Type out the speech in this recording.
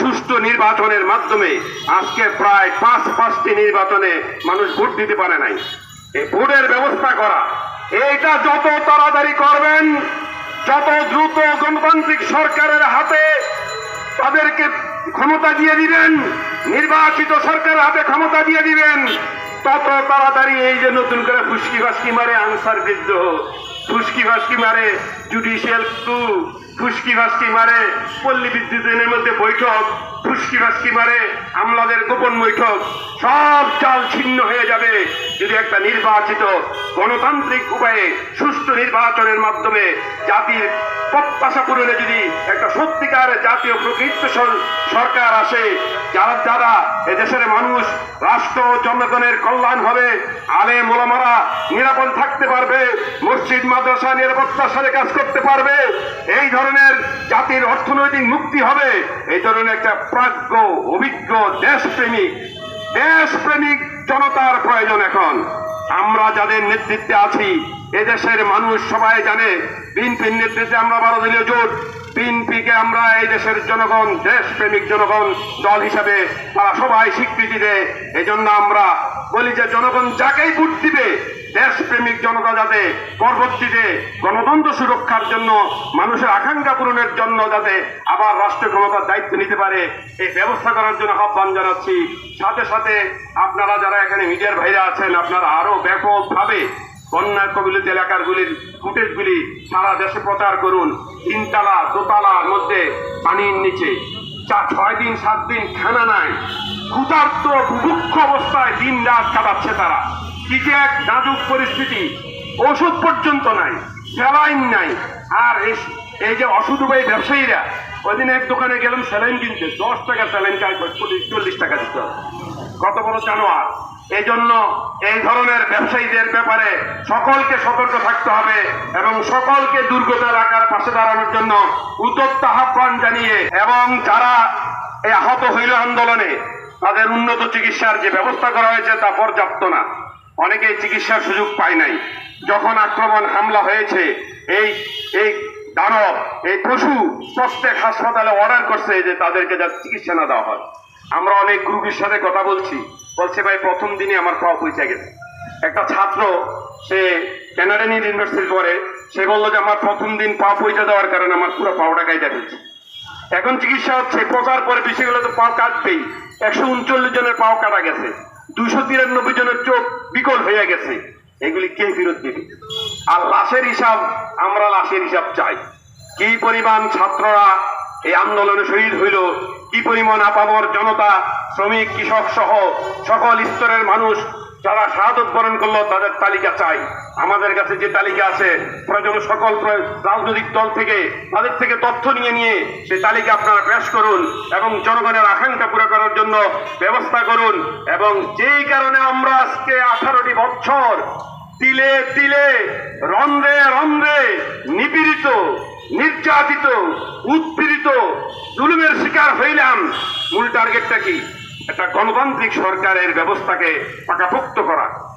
সুষ্ঠু নির্বাচনের মাধ্যমে আজকে প্রায় পাঁচ পাঁচটি নির্বাচনে মানুষ ভোট দিতে পারে নাই। এই ভোটের ব্যবস্থা করা, এইটা যত তাড়াতাড়ি করবেন, যত দ্রুত গণতান্ত্রিক সরকারের হাতে তাদেরকে ক্ষমতা দিয়ে দিবেন, নির্বাচিত সরকারের হাতে ক্ষমতা দিয়ে দিবেন, তত তাড়াতাড়ি এই যে নতুন করে ফুসকি ফাসকি মারে আনসার বিদ্রোহ ফুসকি ফাসকি মারে জুডিশিয়াল টু ফুসকি ফাসকি মারে পল্লী বিদ্যুতের মধ্যে বৈঠক ফুসকি ফাসকি মারে আমলাদের গোপন বৈঠক সব চাল ছিন্ন হয়ে যাবে যদি একটা নির্বাচিত গণতান্ত্রিক উপায়ে সুষ্ঠু নির্বাচনের মাধ্যমে জাতির প্রত্যাশা পূরণে যদি একটা সত্যিকার জাতীয় প্রকৃত সরকার আসে, যারা যারা এদেশের মানুষ, রাষ্ট্র জনগণের কল্যাণ হবে, আলে মোলামারা নিরাপদ থাকতে পারবে, মসজিদ, মাদ্রাসা নিরাপত্তার সাথে কাজ করতে পারবে, এই ধরনের জাতির অর্থনৈতিক মুক্তি হবে, এই ধরনের একটা প্রাজ্ঞ, অভিজ্ঞ, দেশপ্রেমিক দেশপ্রেমিক জনতার প্রয়োজন এখন। আমরা যাদের নেতৃত্বে আছি, এদেশের মানুষ সবাই জানে, বিএনপির নেতৃত্বে আমরা বারো দলীয় জোট। বিএনপিকে আমরা এই দেশের জনগণ, দেশপ্রেমিক জনগণ, দল হিসাবে তারা সবাই স্বীকৃতি দেয়। এজন্য জন্য আমরা বলি যে জনগণ যাকেই ভোট দিবে, দেশপ্রেমিক জনতা যাতে পরবর্তীতে গণতন্ত্র সুরক্ষার জন্য, মানুষের আকাঙ্ক্ষা পূরণের জন্য যাতে আবার রাষ্ট্র ক্ষমতার দায়িত্ব নিতে পারে, এই ব্যবস্থা করার জন্য আহ্বান জানাচ্ছি। সাথে সাথে আপনারা যারা এখানে মিডিয়ার বাইরে আছেন, আপনারা আরও ব্যাপকভাবে বন্যা কবিলিত এলাকারগুলির ফুটেজগুলি সারা দেশে প্রচার করুন। তিনতলা, দোতলার মধ্যে পানির নিচে। চার, ছয় দিন, সাত দিন খানা নাই। ক্ষুধার্ত, বুভুক্ষ অবস্থায় দিন রাত কাটাচ্ছে তারা। কি যে এক নাজুক পরিস্থিতি। ওষুধ পর্যন্ত নাই, স্যালাইন নাই। আর এই- যে অসুধবাহী ব্যবসায়ীরা ওই দিন এক দোকানে গেলাম, স্যালাইন কিনতে। দশ টাকা স্যালাইন চাই চল্লিশ টাকা দিতে হবে। কত বড় জানোয়ার? এই জন্য এই ধরনের ব্যবসায়ীদের ব্যাপারে সকলকে সতর্ক থাকতে হবে এবং সকলকে দুর্গত এলাকার পাশে দাঁড়ানোর জন্য উদ্যোক্তা আহ্বান জানিয়ে এবং যারা এই আহত হইল আন্দোলনে, তাদের উন্নত চিকিৎসার যে ব্যবস্থা করা হয়েছে তা পর্যাপ্ত না। অনেকেই চিকিৎসার সুযোগ পায় নাই। যখন আক্রমণ হামলা হয়েছে, এই এই দানব, এই পশু প্রত্যেক হাসপাতালে অর্ডার করছে যে তাদেরকে যা চিকিৎসা না দেওয়া হয়। আমরা অনেক গ্রুপের সাথে কথা বলছি। বলছে, ভাই, প্রথম দিনে আমার পাওয়া পৌঁছে গেছে। একটা ছাত্র, সে ক্যানাডিয়ান ইউনিভার্সিটি পড়ে সে বলল যে, আমার প্রথম দিন পা পৌঁছে দেওয়ার কারণে আমার পুরো পাওয়াটা গাইতে ফেলছে এখন চিকিৎসা হচ্ছে, প্রচার পরে বেশি গেলে তো পাও কাটবেই। একশো উনচল্লিশ জনের পাও কাটা গেছে। দুশো তিরানব্বই জনের চোখ বিকল হয়ে গেছে। এগুলি কে ফেরত দিবে? আর লাশের হিসাব, আমরা লাশের হিসাব চাই। কি পরিমাণ ছাত্ররা এই আন্দোলনে শহীদ হইল কি পরিমাণ আপামর জনতা, শ্রমিক, কৃষক সহ সকল স্তরের মানুষ যারা শাহাদত বরণ করল তাদের তালিকা চাই। আমাদের কাছে যে তালিকা আছে, প্রয়োজন সকল রাজনৈতিক দল থেকে, তাদের থেকে তথ্য নিয়ে নিয়ে সেই তালিকা আপনারা পেশ করুন এবং জনগণের আকাঙ্ক্ষা পুরো করার জন্য ব্যবস্থা করুন এবং যেই কারণে আমরা আজকে আঠারোটি বছর তিলে তিলে রন্ধ্রে রন্ধ্রে নিপীড়িত নির্যাতিত উৎপীড়িত জুলুমের শিকার হইলাম। মূল টার্গেটটা কি? একটা গণতান্ত্রিক সরকারের ব্যবস্থাকে পাকাপোক্ত করা।